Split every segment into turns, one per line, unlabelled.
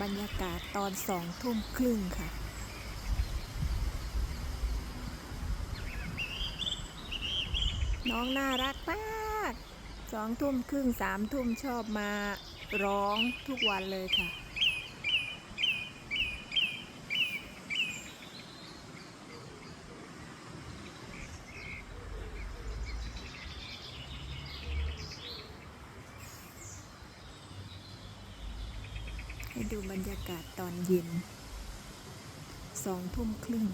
บรรยากาศตอนสองทุ่มครึ่งค่ะ น้องน่ารักมากสองทุ่มครึ่งสามทุ่มชอบมาร้องทุกวันเลยค่ะ ให้ดูบรรยากาศตอนเย็นสองทุ่มครึ่ง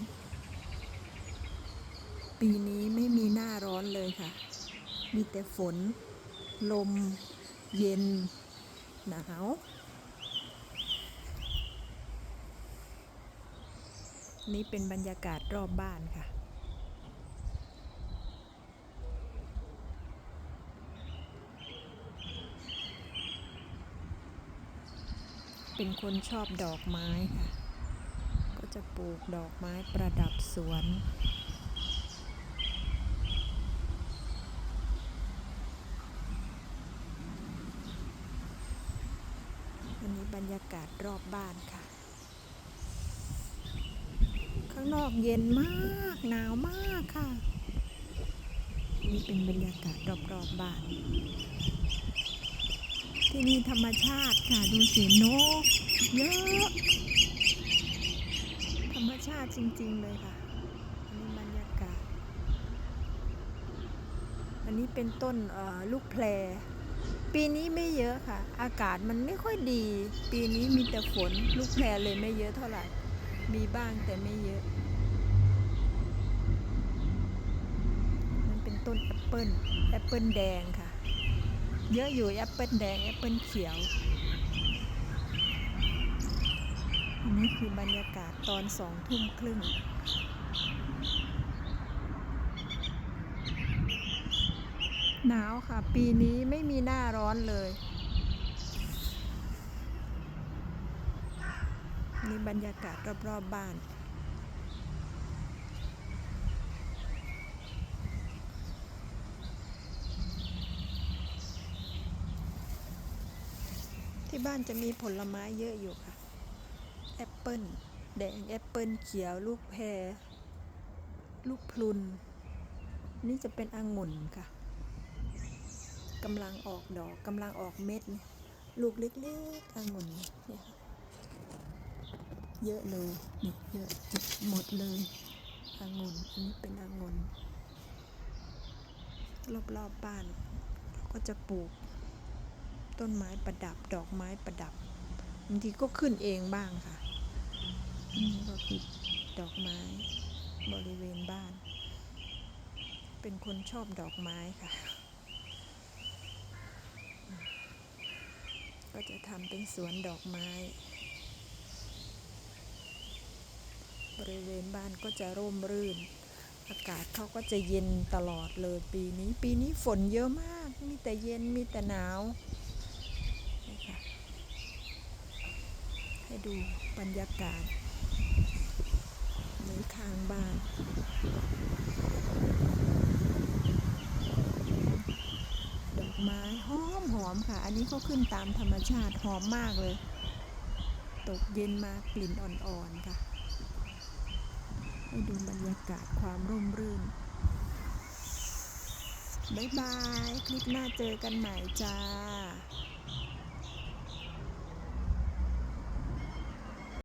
ปีนี้ไม่มีหน้าร้อนเลยค่ะ มีแต่ฝน ลม เย็น หนาวนี่เป็นบรรยากาศรอบบ้านค่ะ เป็นคนชอบดอกไม้ค่ะ ก็จะปลูกดอกไม้ประดับสวน อันนี้บรรยากาศรอบบ้านค่ะ ข้างนอกเย็นมากหนาวมากค่ะ นี่เป็นบรรยากาศรอบๆบบ้าน ที่นี่ธรรมชาติค่ะ ดูสินก เยอะ ธรรมชาติจริง ๆ เลยค่ะนนี้บรรยากาศ อันนี้เป็นต้นลูกแพร ปีนี้ไม่เยอะค่ะ อากาศมันไม่ค่อยดี ปีนี้มีแต่ฝน ลูกแพรเลยไม่เยอะเท่าไหร่ มีบ้างแต่ไม่เยอะ มันเป็นต้นแอปเปิลแอปเปิลแดงค่ะ เยอะอยู่แอปเปิลแดงแอปเปิลเขียวอันนี้คือบรรยากาศตอนสองทุ่มครึ่งหนาวค่ะ ปีนี้ไม่มีหน้าร้อนเลย นี่บรรยากาศรอบๆบบ้าน ที่บ้านจะมีผลไม้เยอะอยู่ค่ะ แอปเปิลแดงแอปเปิลเขียว ลูกแพร ลูกพลุน นี่จะเป็นองุ่นค่ะกำลังออกดอกกำลังออกเม็ด ลูกเล็กๆองุ่นเนี่ยค่ะเยอะเลยนี่เยอะหมดเลยองุ่นอันนี้เป็นองุ่นรอบๆบบ้านเราก็จะปลูก ต้นไม้ประดับ ดอกไม้ประดับบางทีก็ขึ้นเองบ้างค่ะนี่ก็คือดอกไม้บริเวณบ้าน เป็นคนชอบดอกไม้ค่ะ ก็จะทำเป็นสวนดอกไม้ บริเวณบ้านก็จะร่มรื่น อากาศเขาก็จะเย็นตลอดเลยปีนี้ ปีนี้ฝนเยอะมาก มีแต่เย็นมีแต่หนาว นี่ค่ะ ให้ดูบรรยากาศในทางบ้านดอกไม้หอมหอมค่ะ อันนี้เขาขึ้นตามธรรมชาติหอมมากเลย ตกเย็นมากลิ่นอ่อนๆค่ะ ให้ดูบรรยากาศความร่มรื่นบ๊ายบาย คลิปหน้าเจอกันใหม่จ้า